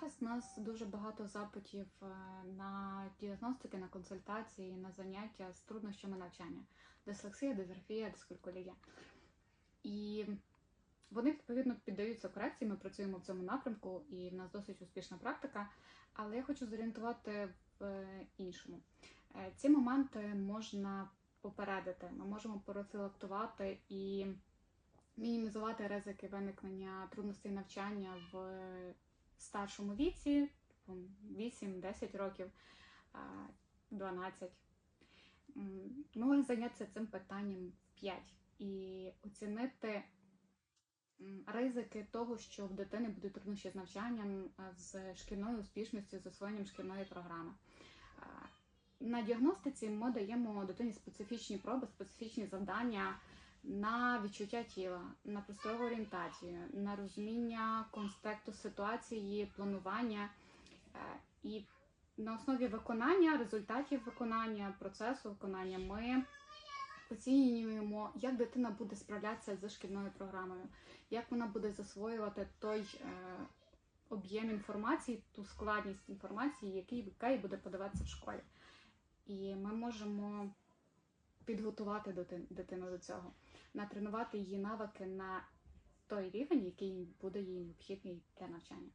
Зараз у нас дуже багато запитів е, на діагностики, на консультації, на заняття з труднощами навчання: дислексія, дисграфія, дискалькулія. І вони відповідно піддаються корекції. Ми працюємо в цьому напрямку, і в нас досить успішна практика. Але я хочу зорієнтувати в е, іншому. Е, Ці моменти можна попередити. Ми можемо профілактувати і мінімізувати ризики виникнення трудностей навчання в старшому віці, 8-10 років, 12. М, Ми можемо зайнятися цим питанням в 5 і оцінити ризики того, що в дитини будуть труднощі з навчанням, з шкільною успішністю, з освоєнням шкільної програми. На діагностиці ми даємо дитині специфічні проби, специфічні завдання на відчуття тіла, на просторову орієнтацію, на розуміння конспекту ситуації, планування. Е, І на основі виконання, результатів виконання, процесу виконання ми оцінюємо, як дитина буде справлятися з шкільною програмою, як вона буде засвоювати той е, об'єм інформації, ту складність інформації, який, буде подаватися в школі. І ми можемо підготувати дитин- дитину до цього, натренувати її навики на той рівень, який буде їй необхідний для навчання.